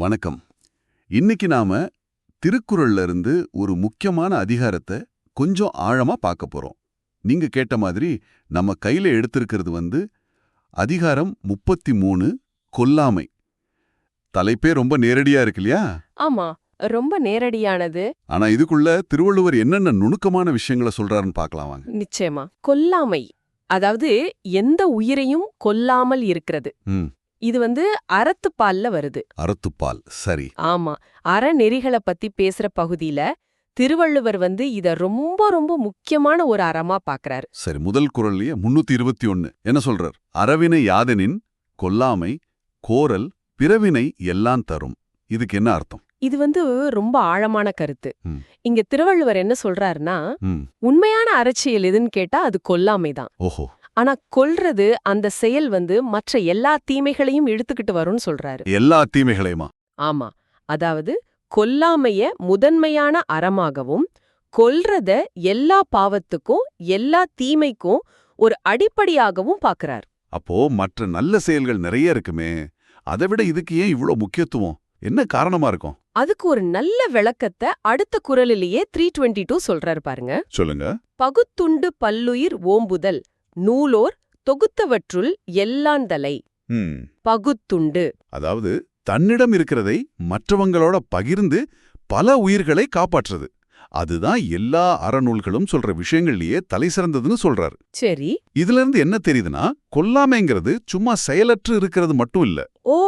வணக்கம். இன்னைக்கு நாம திருக்குறள்ல இருந்து ஒரு முக்கியமான அதிகாரத்தை கொஞ்சம் ஆழமா பார்க்க போறோம். நீங்க கேட்ட மாதிரி நம்ம கையில எடுத்திருக்கிறது வந்து அதிகாரம் முப்பத்தி மூணு கொல்லாமை. தலைப்பே ரொம்ப நேரடியா இருக்கு இல்லையா? ஆமா ரொம்ப நேரடியானது. ஆனா இதுக்குள்ள திருவள்ளுவர் என்னென்ன நுணுக்கமான விஷயங்களை சொல்றாருன்னு பார்க்கலாம் வாங்க. நிச்சயமா. கொல்லாமை அதாவது எந்த உயிரையும் கொல்லாமல் இருக்கிறது. இது வந்து அறத்துப்பால்ல வருது. அறத்துப்பால். சரி. ஆமா. அறநெறிகளை பத்தி பேசுற பகுதியில திருவள்ளுவர் வந்து இத ரொம்ப ரொம்ப முக்கியமான ஒரு அறமா பாக்குறாரு. சரி முதல் குரல்லையே முன்னூத்தி இருபத்தி ஒன்னு என்ன சொல்றார்? அறவினை யாதெனின் கொல்லாமை கோரல் பிறவினை எல்லாம் தரும். இதுக்கு என்ன அர்த்தம்? இது வந்து ரொம்ப ஆழமான கருத்து. இங்க திருவள்ளுவர் என்ன சொல்றாருன்னா உண்மையான அறச்சியல் எதுன்னு கேட்டா அது கொல்லாமைதான் ஓஹோ. ஆனா கொல்றது அந்த செயல் வந்து மற்ற எல்லா தீமைகளையும் இழுத்துக்கிட்டு வரும்னு சொல்றாரு. எல்லா தீமைகளையுமா? ஆமா. அதாவது கொல்லாமைய முதன்மையான அறமாகவும் கொல்றத எல்லா பாவத்துக்கும் எல்லா தீமைக்கும் ஒரு அடிப்படையாகவும் பாக்குறார். அப்போ மற்ற நல்ல செயல்கள் நிறைய இருக்குமே அதை விட இதுக்கு ஏன் இவ்ளோ முக்கியத்துவம்? என்ன காரணமா இருக்கும்? அதுக்கு ஒரு நல்ல விளக்கத்தை அடுத்த குரலிலேயே த்ரீ டுவெண்ட்டி டூ சொல்றாரு பாருங்க. சொல்லுங்க. பகுத்துண்டு பல்லுயிர் ஓம்புதல். நூலோர் தொகுத்தவற்றுள் எல்லாந்தலை. பகுத்துண்டு. அதாவது தன்னிடம் இருக்கிறதை மற்றவங்களோட பகிர்ந்து பல உயிர்களை காப்பாற்றுறது. அதுதான் எல்லா அறநூல்களும் சொல்ற விஷயங்கள்லயே தலை சிறந்ததுன்னு சொல்றாரு. சரி. இதுல இருந்து என்ன தெரியுதுன்னா கொல்லாமைங்கிறது சும்மா செயலற்று இருக்கிறது மட்டும் இல்ல. ஓ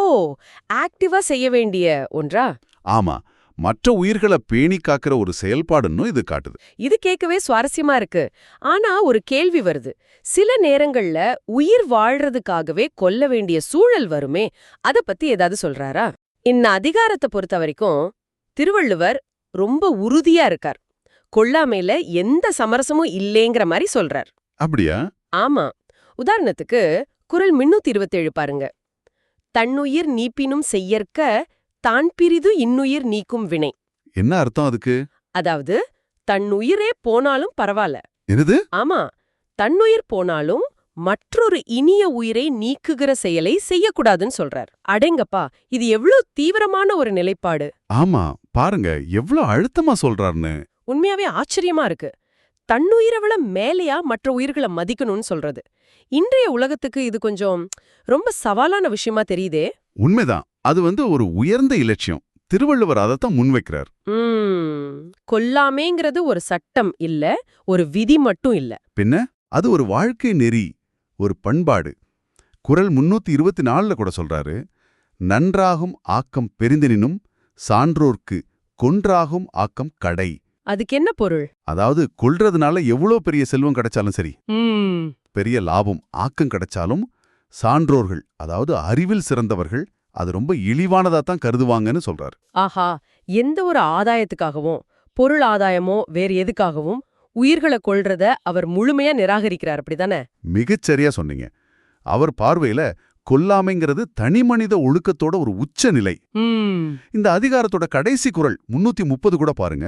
ஆக்டிவா செய்ய வேண்டிய ஒன்றா? ஆமா. மற்ற உயிர்களை பேணி காக்கிற ஒரு செயல்பாடுன்னு இது காட்டுது. இது கேட்கவே சுவாரஸ்யமா இருக்கு. ஆனா ஒரு கேள்வி வருது. சில நேரங்கள்ல உயிர் வாழ்றதுக்காகவே கொல்ல வேண்டிய சூழல் வருமே அத பத்தி ஏதாவது சொல்றாரா? இந்த அதிகாரத்தை பொறுத்த வரைக்கும் திருவள்ளுவர் ரொம்ப உறுதியா இருக்கார். கொல்லாமையில எந்த சமரசமும் இல்லேங்கிற மாதிரி சொல்றார். அப்படியா? ஆமா. உதாரணத்துக்கு குரல் முன்னூத்தி இருபத்தேழு பாருங்க. தன்னுயிர் நீப்பினும் செய்யற்க தான் பிரிது இன்னுயிர் நீக்கும் வினை. என்ன அர்த்தம் அதுக்கு? அதாவது தன்னுயிரே போனாலும் பரவாயில்ல என்னது? ஆமா தன்னுயிர் போனாலும் மற்றொரு இனிய உயிரை நீக்குகிற செயலை செய்யக்கூடாதுன்னு சொல்றார். அடேங்கப்பா இது எவ்வளவு தீவிரமான ஒரு நிலைப்பாடு. ஆமா பாருங்க எவ்ளோ அழுத்தமா சொல்றாருன்னு. உண்மையாவே ஆச்சரியமா இருக்கு. தன்னுயிரை விட மேலையா மற்ற உயிர்களை மதிக்கணும்னு சொல்றது. இன்றைய உலகத்துக்கு இது கொஞ்சம் ரொம்ப சவாலான விஷயமா தெரியுதே. உண்மைதான். அது வந்து ஒரு உயர்ந்த இலட்சியம். திருவள்ளுவர் அதைத்தான் முன்வைக்கிறார். கொல்லாமேங்கிறது ஒரு சட்டம் இல்ல ஒரு விதி மட்டும் இல்ல. பின்ன? அது ஒரு வாழ்க்கை நெறி ஒரு பண்பாடு. குரல் முன்னூத்தி இருபத்தி நாலுல கூட சொல்றாரு நன்றாகும் ஆக்கம் பெரிந்தெனினும் சான்றோர்க்கு கொன்றாகும் ஆக்கம் கடை. அதுக்கு என்ன பொருள்? அதாவது கொல்றதுனால எவ்வளோ பெரிய செல்வம் கிடைச்சாலும் சரி. பெரிய லாபம் ஆக்கம் கிடைச்சாலும் சான்றோர்கள் அதாவது அறிவில் சிறந்தவர்கள் அது ரொம்ப இழிவானதா தான் கருதுவாங்கன்னு சொல்றாரு. ஆஹா எந்த ஒரு ஆதாயத்துக்காகவும் பொருள் ஆதாயமோ வேற எதுக்காகவும் உயிர்களை கொல்றத அவர் முழுமையா நிராகரிக்கிறார் அப்படிதானே? மிகச்சரியா சொன்னீங்க. அவர் பார்வையில கொல்லாமைங்கிறது தனிமனித ஒழுக்கத்தோட ஒரு உச்ச நிலை. இந்த அதிகாரத்தோட கடைசி குரல் முன்னூத்தி முப்பது கூட பாருங்க.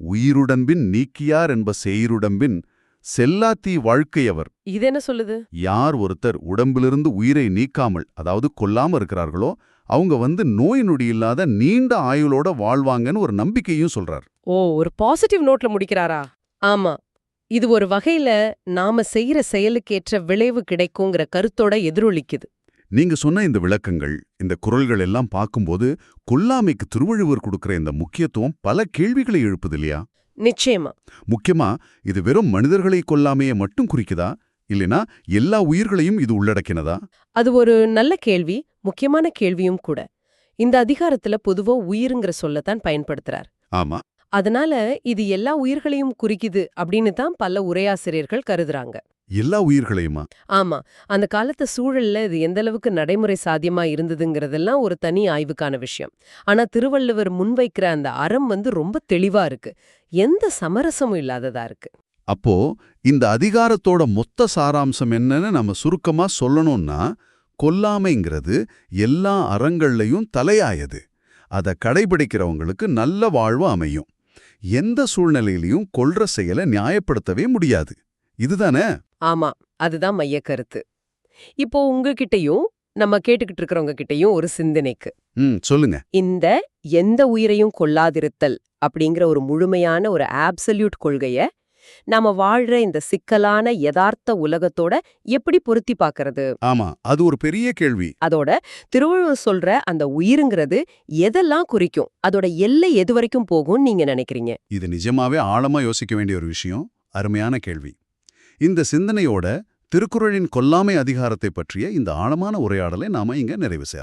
உயிருடம்பின் நீக்கியார் என்ப செயிருடம்பின் செல்லாத்தீ வாழ்க்கையவர். இது என்ன சொல்லுது? யார் ஒருத்தர் உடம்பிலிருந்து உயிரை நீக்காமல் அதாவது கொல்லாம இருக்கிறார்களோ அவங்க வந்து நோய் நொடி இல்லாத நீண்ட ஆயுளோட வாழ்வாங்கன்னு ஒரு நம்பிக்கையும் சொல்றார். ஓ ஒரு பாசிட்டிவ் நோட்ல முடிக்கிறாரா? ஆமா. இது ஒரு வகையில நாம செய்யற செயலுக்கேற்ற விளைவு கிடைக்குங்கிற கருத்தோட எதிரொலிக்குது. நீங்க சொன்ன இந்த விளக்கங்கள் இந்த குரல்கள் எல்லாம் பார்க்கும்போது கொல்லாமைக்கு திருவள்ளுவர் கொடுக்கிற இந்த முக்கியத்துவம் பல கேள்விகளை எழுப்புது இல்லையா? நிச்சயமா. முக்கியமா இது வெறும் மனிதர்களை கொல்லாமையே மட்டும் குறிக்குதா? இல்லைனா எல்லா உயிர்களையும் இது உள்ளடக்கினதா? அது ஒரு நல்ல கேள்வி முக்கியமான கேள்வியும் கூட. இந்த அதிகாரத்துல பொதுவா உயிருங்கிற சொல்லத்தான் பயன்படுத்துறார். ஆமா. அதனால இது எல்லா உயிர்களையும் குறிக்குது அப்படின்னு தான் பல உரையாசிரியர்கள் கருதுறாங்க. எல்லா உயிர்களையுமா? ஆமா. அந்த காலத்து சூழல்ல இது எந்த அளவுக்கு நடைமுறை சாத்தியமா இருந்ததுங்கிறதெல்லாம் ஒரு தனி ஆய்வுக்கான விஷயம். ஆனா திருவள்ளுவர் முன்வைக்கிற அந்த அறம் வந்து ரொம்ப தெளிவா இருக்கு. எந்த சமரசமும் இல்லாததா இருக்கு. அப்போ இந்த அதிகாரத்தோட மொத்த சாராம்சம் என்னன்னு நம்ம சுருக்கமா சொல்லணும்னா கொல்லாமைங்கிறது எல்லா அறங்கள்லையும் தலையாயது. அதை கடைபிடிக்கிறவங்களுக்கு நல்ல வாழ்வு அமையும். எந்த சூழ்நிலையிலையும் கொல்ற செயலை நியாயப்படுத்தவே முடியாது. இதுதானே ஆமா அதுதான் மைய கருத்து. இப்போ உங்ககிட்டயும் நம்ம கேட்டுக்கிட்டு இருக்கிறவங்க கிட்டயும் ஒரு சிந்தனைக்கு. சொல்லுங்க. இந்த எந்த உயிரையும் கொல்லாதிருத்தல் அப்படிங்கிற ஒரு முழுமையான ஒரு ஆப்சல்யூட் கொள்கைய நாம வாழ்ற இந்த சிக்கலான யதார்த்த உலகத்தோட எப்படி பொருத்தி பார்க்கறது? ஆமா அது ஒரு பெரிய கேள்வி. அதோட திருவள்ளுவர் சொல்ற அந்த உயிருங்கிறது எதெல்லாம் குறிக்கும்? அதோட எல்லை எது வரைக்கும் போகும்னு நீங்க நினைக்கிறீங்க? இது நிஜமாவே ஆழமா யோசிக்க வேண்டிய ஒரு விஷயம். அருமையான கேள்வி. இந்த சிந்தனையோட திருக்குறளின் கொல்லாமை அதிகாரத்தை பற்றிய இந்த ஆழமான உரையாடலை நாம இங்க நிறைவு செய்யலாம்.